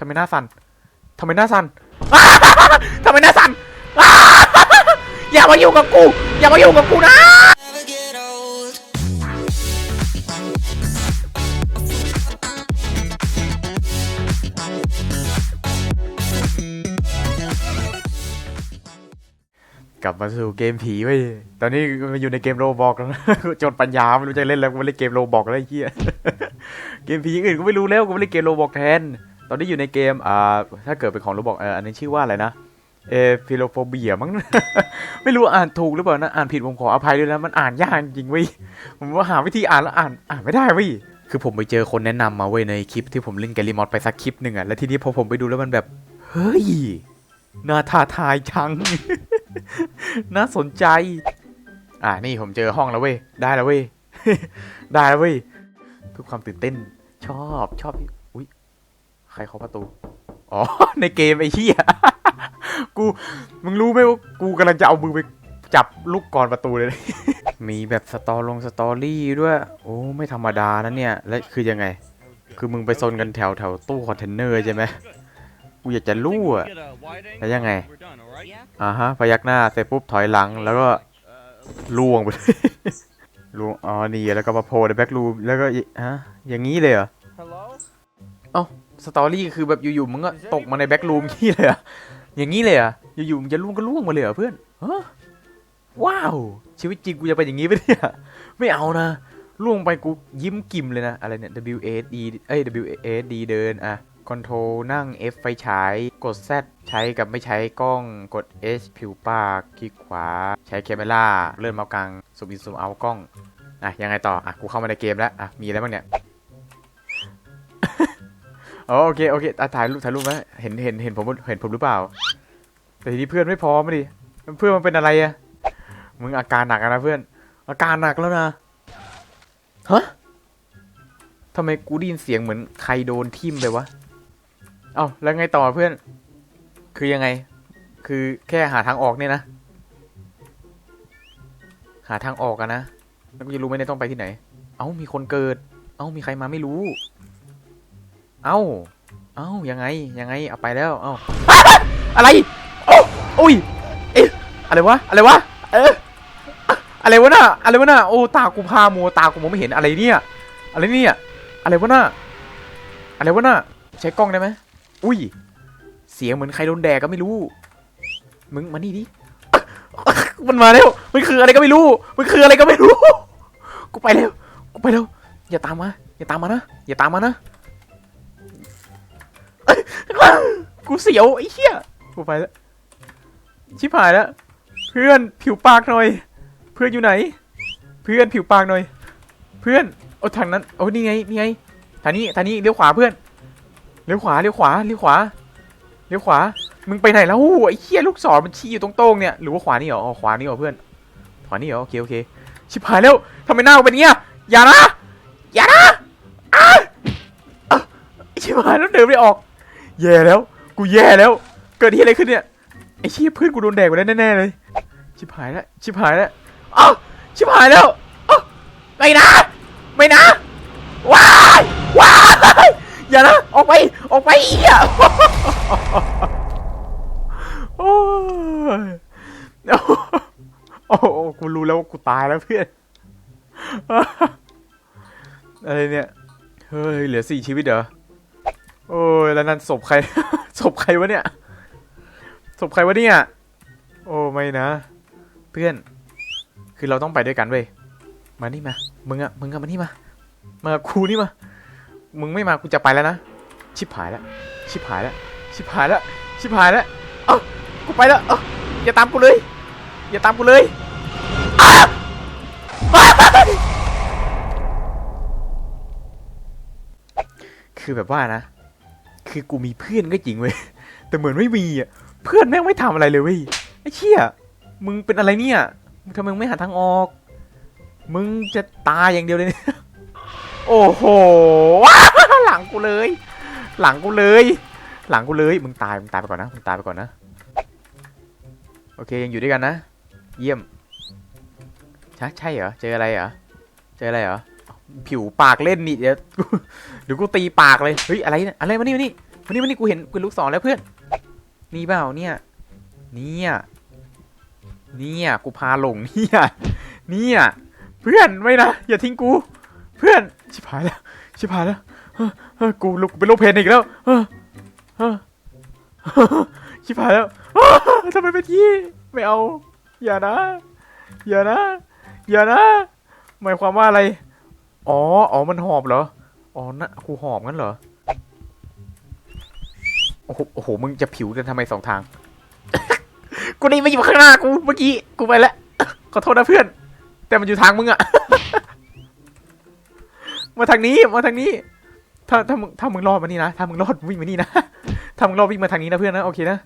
ทำไมหน้าสั่นทำไมหน้าสั่นทำไมหน้าสั่นอย่ามาอยู่กับกู อย่ามาอยู่กับกูนะกลับมาสู่เกมผีเว้ตอนนี้มาอยู่ในเกมโรบอกแล้วจนปัญญาไม่รู้จะเล่นแล้วกูมาเล่นเกมโรบอกแล้วไอ้เหี้ย เกมผีอื่นกูไม่รู้แล้วกูมาเล่นเกมโรบอกแทน ตอนนี้อยู่ในเกมอ่าถ้าเกิดเป็นของโรบอกเอออันนี้ชื่อว่าอะไรนะเอฟิโลโฟเบียมั้ง ไม่รู้อ่านถูกหรือเปล่านะ อ่านผิดผมขออภัยด้วยนะมันอ่านยากจริงเว้ยผมว่าหาวิธีอ่านแล้วอ่านอ่านไม่ได้เว้ยคือผมไปเจอคนแนะนำมาเว้ยในคลิปที่ผมเล่นแกลิมอดไปสักคลิปหนึ่งอะแล้วทีนี้พอผมไปดูแล้วมันแบบ เฮ้ยน่าท้าทายจัง น่าสนใจ อ่านี่ผมเจอห้องแล้วเว้ยได้แล้วเว้ยได้แล้วเว้ยเพื่อความตื่นเต้น ชอบชอบ ใครเคาะประตู อ๋อ ในเกมไอ้เหี้ย กู มึงรู้ไหมว่ากูกำลังจะเอามือไปจับลูกกรประตูเลย มีแบบสตอลงสตอรี่ด้วย โอ้ ไม่ธรรมดานะเนี่ย และคือยังไง คือมึงไปโซนกันแถวแถวตู้คอนเทนเนอร์ใช่ไหมกูอยากจะรู้อะแล้วยังไง อ่าฮะ พยักหน้า เสร็จปุ๊บถอยหลัง แล้วก็ล่วงไปเลยล่วง อ๋อ นี่ แล้วก็มาโผล่ในแบ็กรูม แล้วก็ ฮะ อย่างนี้เลยเหรอ เอ้า สตอรี่คือแบบอยู่ๆมึงก็ตกมาในแบ็กรูมงี้เลยเหรอย่างนี้เลยเหรอยู่ๆมึงจะล่วงก็ล่วงมาเลยเหรอเพื่อนฮะว้าว ชีวิตจริงกูจะเป็นอย่างนี้ไปเนี่ยไม่เอานะล่วงไปกูยิ้มกิมเลยนะ อะไรเนี่ย W A D เอ้ย W A D เดินอะคอนโทรนั่ง F ไฟฉาย กด Z ใช้กับไม่ใช้กล้อง กด H ผิวปาก คลิกขวา ใช้แคม e ราเลื่อนเมาส์กลาง ซูมอินซูมเอากล้อง อะ ยังไงต่อ อะ กูเข้ามาในเกมแล้ว อะ มีอะไรบ้างเนี่ย โอเคโอเคถ่ายรูปถ่ายรูปไหมเห็นเห็นเห็นผมเห็นผมหรือเปล่า แต่ทีนี้เพื่อนไม่พร้อมดิเพื่อนมันเป็นอะไรอะมึงอาการหนักนะเพื่อน อาการหนักแล้วนะฮะทำไมกูได้ยินเสียงเหมือนใครโดนทิ่มไปวะเอ้าแล้วไงต่อเพื่อน คือยังไง คือแค่หาทางออกเนี่ยนะหาทางออกอะนะแล้วกูจะรู้ไหมเนี่ยต้องไปที่ไหน เอ้ามีคนเกิด เอ้ามีใครมาไม่รู้ เอ้า เอ้า ยังไง ยังไง เอาไปแล้ว เอ้า อะไรโอ้อุ้ยเอ๊ะอะไรวะ อะไรวะ เอออะไรวะน่ะ อะไรวะน่ะ โอ้ ตากูพามัวตากูมองไม่เห็นอะไรเนี่ย อะไรเนี่ย อะไรวะน่ะ อะไรวะน่ะ ใช้กล้องได้ไหมอุ้ย เสียงเหมือนใครโดนแดกก็ไม่รู้ มึงมานี่ดิ มันมาแล้ว มันคืออะไรก็ไม่รู้ มันคืออะไรก็ไม่รู้ กูไปแล้ว กูไปแล้ว อย่าตามมา อย่าตามมานะ อย่าตามมานะ กูเสียวไอ้เหี้ยกูไปแล้วชิบหายแล้ว เพื่อนผิวปากหน่อย เพื่อนอยู่ไหน เพื่อนผิวปากหน่อย เพื่อนโอ้ทางนั้นโอ้นี่ไงนี่ไงทางนี้ทางนี้เลี้ยวขวาเพื่อนเลี้ยวขวาเลี้ยวขวาเลี้ยวขวาเลี้ยวขวา มึงไปไหนแล้วไอ้เหี้ยลูกศรมันชี้อยู่ตรงๆเนี่ยหรือว่าขวานี่เหรออ๋อขวานี่เหรอเพื่อนขวานี่เหรอโอเคโอเคชิบหายแล้วทำไมหน้าเป็นเงี้ยอย่านะอย่านะอ้าชิบหายแล้วเดินไม่ออก แย่แล้ว กูแย่แล้ว เกิดที่อะไรขึ้นเนี่ย ไอ้ชี่ยเพื่อนกูโดนแดกไปแล้วแน่ๆเลย ชิบหายแล้ว ชิบหายแล้วอ้าวชิบหายแล้วอ้าวไม่นะ ไม่นะ ว้ายว้ายอย่านะ ออกไป ออกไปอีกอะโอ้ยโอ้กูรู้แล้วว่ากูตายแล้วเพื่อน อะไรเนี่ย เฮ้ย เหลือสี่ชีวิตเหรอ โอ้ยแล้วนั่นศพใคร ศพใครวะเนี่ย ศพใครวะเนี่ย โอ้ไม่นะ เพื่อน คือเราต้องไปด้วยกันเว้ย มานี่มา มึงอะมึงอะมานี่มา มากับกูนี่มา มึงไม่มากูจะไปแล้วนะ ชิบหายแล้ว ชิบหายแล้ว ชิบหายแล้ว ชิบหายแล้ว เอ้ากูไปแล้วเอ้าอย่าตามกูเลย อย่าตามกูเลยอ้าวคือแบบว่านะ คือกูมีเพื่อนก็จริงเว้ยแต่เหมือนไม่มีอะเพื่อนแม่งไม่ทำอะไรเลยเว้ยไอ้เชี่ยมึงเป็นอะไรเนี่ยทำไมมึงไม่หาทางออก มึงจะตายอย่างเดียวเลยเนี่ยโอ้โหหลังกูเลย หลังกูเลย หลังกูเลยมึงตายมึงตายไปก่อนนะมึงตายไปก่อนนะโอเคยังอยู่ด้วยกันนะ เยี่ยมใช่ใช่เหรอเจออะไรเหรอเจออะไรเหรอ ผิวปากเล่นนี่เดี๋ยวเดี๋ยวกูตีปากเลยเฮ้ยอะไรเนี่ยอะไรมานี่มานี่วันนี้วันนี้กูเห็นกูลูกศรแล้วเพื่อนนี่เปล่าเนี่ยเนี่ยเนี่ยกูพาหลงเนี่ยเนี่ยเพื่อนไม่นะอย่าทิ้งกู เพื่อนชิบหายแล้วชิบหายแล้วกูลุกเป็นโรคเพนอีกแล้วชิบหายแล้วทำไมเป็นที่ไม่เอา อย่านะ อย่านะ อย่านะ หมายความว่าอะไร อ๋อ อ๋อ มันหอบเหรอ อ๋อนะกูหอบงั้นเหรอ โอ้โห โอ้โห มึงจะผิวกันทำไมสองทาง กูนี่มาอยู่ข้างหน้ากูเมื่อกี้ กูไปแล้ว ขอโทษนะเพื่อน แต่มันอยู่ทางมึงอะมาทางนี้ มาทางนี้ ถ้าถ้ามึงถ้ามึงรอดมานี่นะ ถ้ามึงรอดวิ่งมานี่นะ ถ้ามึงรอดวิ่งมาทางนี้นะเพื่อนนะ โอเคนะ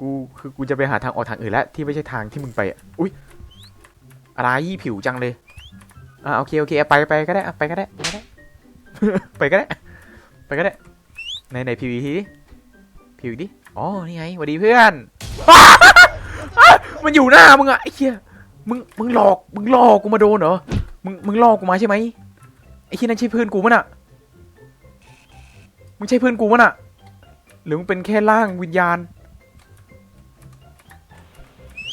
กูคือกูจะไปหาทางออกทางอื่นแล้วที่ไม่ใช่ทางที่มึงไปอะอุ้ยอะไรผิวจังเลย อ่าโอเคโอเคไปไปก็ได้ไปก็ได้ไปก็ได้ไปก็ได้ไปก็ได้ในในพีวีทีดิพีวีดิอ๋อนี่ไงสวัสดีเพื่อนมันอยู่หน้ามึงอะไอ้เหี้ยมึงมึงหลอกมึงหลอกกูมาโดนเหรอมึงมึงหลอกกูมาใช่ไหมไอ้เหี้ยนั่นใช่เพื่อนกูมั้ยน่ะมึงใช่เพื่อนกูมั้ยน่ะหรือมึงเป็นแค่ร่างวิญญาณ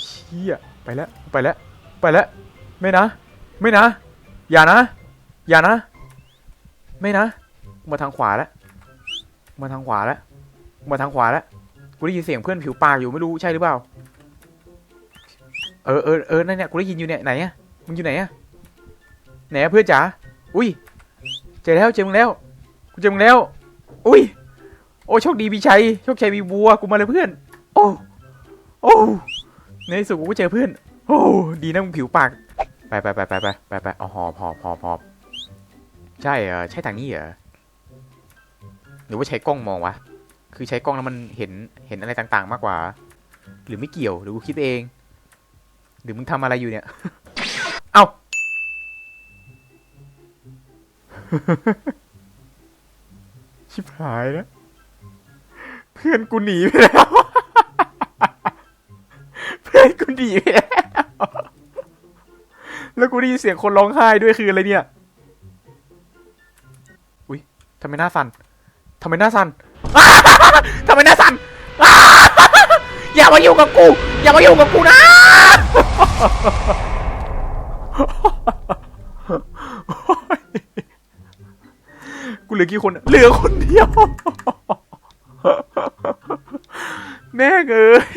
เชี่ยไปแล้วไปแล้วไปแล้วไม่นะ ไม่นะ อย่านะ อย่านะ ไม่นะมาทางขวาแล้วมาทางขวาแล้วมาทางขวาแล้วกูได้ยินเสียงเพื่อนผิวปากอยู่ไม่รู้ใช่หรือเปล่า เออเออเออนั่นเนี่ยกูได้ยินอยู่เนี่ยไหนอะมึงอยู่ไหนอะไหนอะเพื่อนจ๋าอุ้ยเจอแล้วเจอมึงแล้วกูเจอมึงแล้ว อุ้ยโอ้โชคดีมีชัยโชคชัยมีบัวกูมาเลยเพื่อน โอ้โอ้ในสุดกูก็เจอเพื่อน โอ้ดีนะมึงผิวปาก ไปไปไปไปไปไปไปเอาหอบหอบหอบหอบใช่เหรอใช่ทางนี้เหรอหรือว่าใช้กล้องมองวะคือใช้กล้องแล้วมันเห็นเห็นอะไรต่างๆ มากกว่า หรือไม่เกี่ยวหรือกูคิดเอง หรือมึงทำอะไรอยู่เนี่ย เอ้าชิบหายแล้วเพื่อนกูหนีไปแล้วเพื่อนกูหนีไปแล้ว แล้วกูได้ยินเสียงคนร้องไห้ด้วยคืออะไรเนี่ย อุ้ยทำไมหน้าสั่นทำไมหน้าสั่นทำไมหน้าสั่นอย่ามาอยู่กับกู อย่ามาอยู่กับกูนะ กูเหลือกี่คน เหลือคนเดียว แม่เอ้ย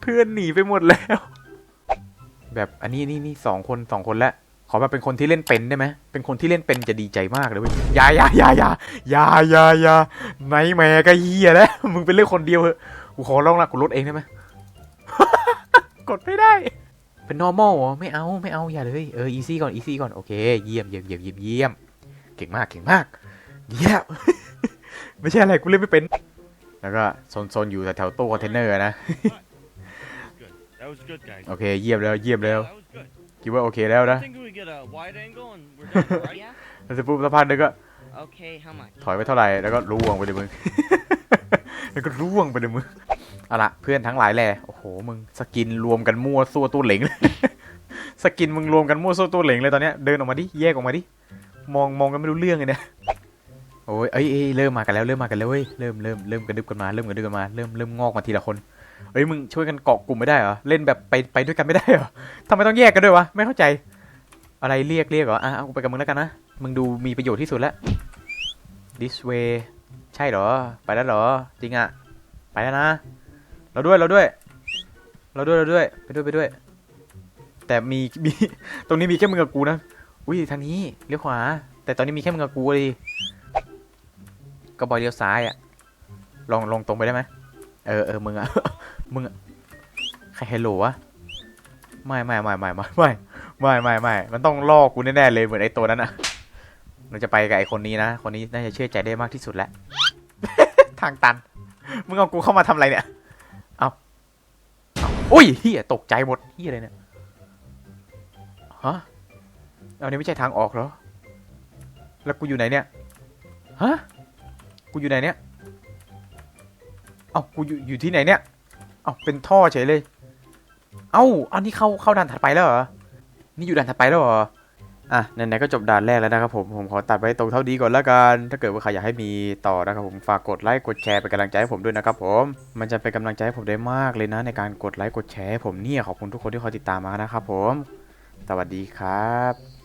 เพื่อนหนีไปหมดแล้ว แบบอันนี้นี่นี่สองคนสองคนแล้วขอมาเป็นคนที่เล่นเป็นได้ไหมเป็นคนที่เล่นเป็นจะดีใจมากเลยเว้ยยายายายายายายาไนแม่ก็เฮียแล้วมึงเป็นเรื่องคนเดียวเหอะกูขอร้องละกูลดเองได้ไหมกดไม่ได้ เป็น normal เหรอไม่เอาไม่เอาอย่าเลยเออ easy ก่อน easy ก่อนโอเคเยี่ยมเยี่ยมเยี่ยมเยี่ยมเยี่ยมเก่งมากเก่งมากเยี่ยมไม่ใช่อะไรกูเล่นไม่เป็น แล้วก็โซนๆอยู่แถวตู้คอนเทนเนอร์นะ โอเคเยี่ยมแล้วเยี่ยมแล้ว Yeah, that was good. คิดว่าโอเคแล้วนะ I think we get a wide angle and we're done, right? Yeah. แล้วเสร็จปุ๊บสักพักหนึงก็ Okay, how much? ถอยไปเท่าไหร่แล้วก็ร่วงไปเลยมึงแล้วก็ร่วงไปเลยมึงเอาละเพื่อนทั้งหลายแหละโอ้โหมึงสกินรวมกันมั่วซั่วตู้เหล็งเลยสกินมึงรวมกันมั่วซั่วตู้เหล็งเลยตอนเนี้ยเดินออกมาดิแยกออกมาดิมองมองกันไม่รู้เรื่องเลยเนี่ยโอ้ยเอ้ยเอ้ยเริ่มมากันแล้วเริ่มมากันแล้วเว้ยเริ่มเริ่มเริ่มกระดึบกันมาเริ่มกระดึบกันมาเริ่มเริ่มงอกมาทีละคน เอ้ยมึงช่วยกันเกาะกลุ่มไม่ได้เหรอเล่นแบบไปไปด้วยกันไม่ได้เหรอทำไมต้องแยกกันด้วยวะไม่เข้าใจ อะไรเรียกเรียกเหรออะเอาไปกับมึงแล้วกันนะมึงดูมีประโยชน์ที่สุดแล้ว this way ใช่เหรอ ไปแล้วเหรอ จริงอะไปแล้วนะ เราด้วยเราด้วย เราด้วยเราด้วยไปด้วยไปด้วย แต่มีมีตรงนี้มีแค่มึงกับกูนะอุ้ยทางนี้เลี้ยวขวา แต่ตอนนี้มีแค่มึงกับกูเลยก็บอยเลี้ยวซ้ายอะลองลงตรงไปได้ไหมเออเออมึงอะ มึงใครเฮลโหลวะไม่ไม่ไม่ไม่ไม่ไม่ไม่ไม่ไม่มันต้องล่อกูแน่ๆเลยเหมือนไอ้ตัวนั้นอะเราจะไปกับไอคนนี้นะ คนนี้น่าจะเชื่อใจได้มากที่สุดแล้ว ทางตัน มึงเอากูเข้ามาทำอะไรเนี่ย เอาเอาอุ้ยเฮียตกใจหมดเฮียอะไรเนี่ย ฮะ เอานี่ไม่ใช่ทางออกเหรอ แล้วกูอยู่ไหนเนี่ย ฮะ กูอยู่ไหนเนี่ย เอากูอยู่อยู่ที่ไหนเนี่ย เอาเป็นท่อเฉยเลย เอ้าอันนี้เข้าเข้าด่านถัดไปแล้วเหรอ นี่อยู่ด่านถัดไปแล้วเหรอ อะไหนๆก็จบด่านแรกแล้วนะครับผม ผมขอตัดไว้ตรงเท่านี้ก่อนละกัน ถ้าเกิดว่าใครอยากให้มีต่อนะครับผม ฝากกดไลค์กดแชร์เป็นกำลังใจให้ผมด้วยนะครับผม มันจะเป็นกำลังใจให้ผมได้มากเลยนะ ในการกดไลค์กดแชร์ให้ผมเนี่ยขอบคุณทุกคนที่คอยติดตามมานะครับผม สวัสดีครับ